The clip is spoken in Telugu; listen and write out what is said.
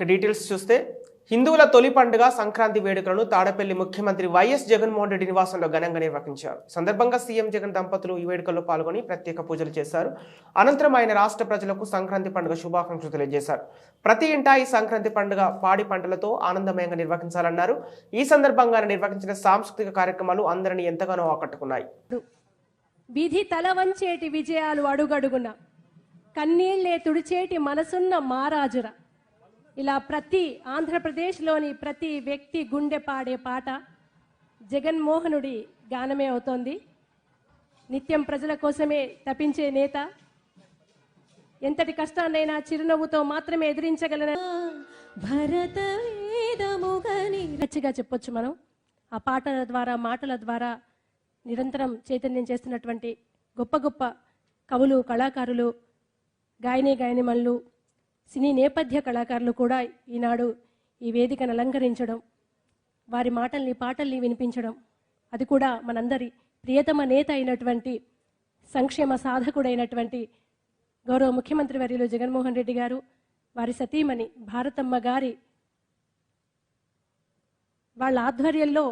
ఇక డీటెయిల్స్ చూస్తే హిందువుల తొలి పండుగ సంక్రాంతి వేడుకలను తాడపల్లి ముఖ్యమంత్రి వైఎస్ జగన్మోహన్ రెడ్డి నివాసంలో ఘనంగా నిర్వహించారు. సందర్భంగా సీఎం జగన్ దంపతులు ఈ వేడుకల్లో పాల్గొని ప్రత్యేక పూజలు చేశారు. అనంతరం ఆయన రాష్ట్ర ప్రజలకు సంక్రాంతి పండుగ శుభాకాంక్షలు తెలియజేశారు. ప్రతి ఇంటా ఈ సంక్రాంతి పండుగ పాడి పంటలతో ఆనందమయంగా నిర్వహించాలన్నారు. ఈ సందర్భంగా నిర్వహించిన సాంస్కృతిక కార్యక్రమాలు అందరినీ ఎంతగానో ఆకట్టుకున్నాయి. విధి తల వంచేటి విజయాలు అడుగడుగున కన్నీళ్ళే తుడిచేటి మనసున్న మారాజుర. ఇలా ప్రతి ఆంధ్రప్రదేశ్లోని ప్రతి వ్యక్తి గుండె పాడే పాట జగన్మోహనుడి గానమే అవుతోంది. నిత్యం ప్రజల కోసమే తపించే నేత ఎంతటి కష్టాన్నైనా చిరునవ్వుతో మాత్రమే ఎదిరించగలన భరత గచ్చిగా చెప్పొచ్చు మనం. ఆ పాటల ద్వారా మాటల ద్వారా నిరంతరం చైతన్యం చేస్తున్నటువంటి గొప్ప గొప్ప కవులు కళాకారులు గాయని గాయనిమణులు సినీ నేపథ్య కళాకారులు కూడా ఈనాడు ఈ వేదికను అలంకరించడం వారి మాటల్ని పాటల్ని వినిపించడం అది కూడా మనందరి ప్రియతమ నేత అయినటువంటి సంక్షేమ సాధకుడైనటువంటి గౌరవ ముఖ్యమంత్రి వర్యులు జగన్మోహన్ రెడ్డి గారు వారి సతీమణి భారతమ్మ గారి వాళ్ళ ఆధ్వర్యంలో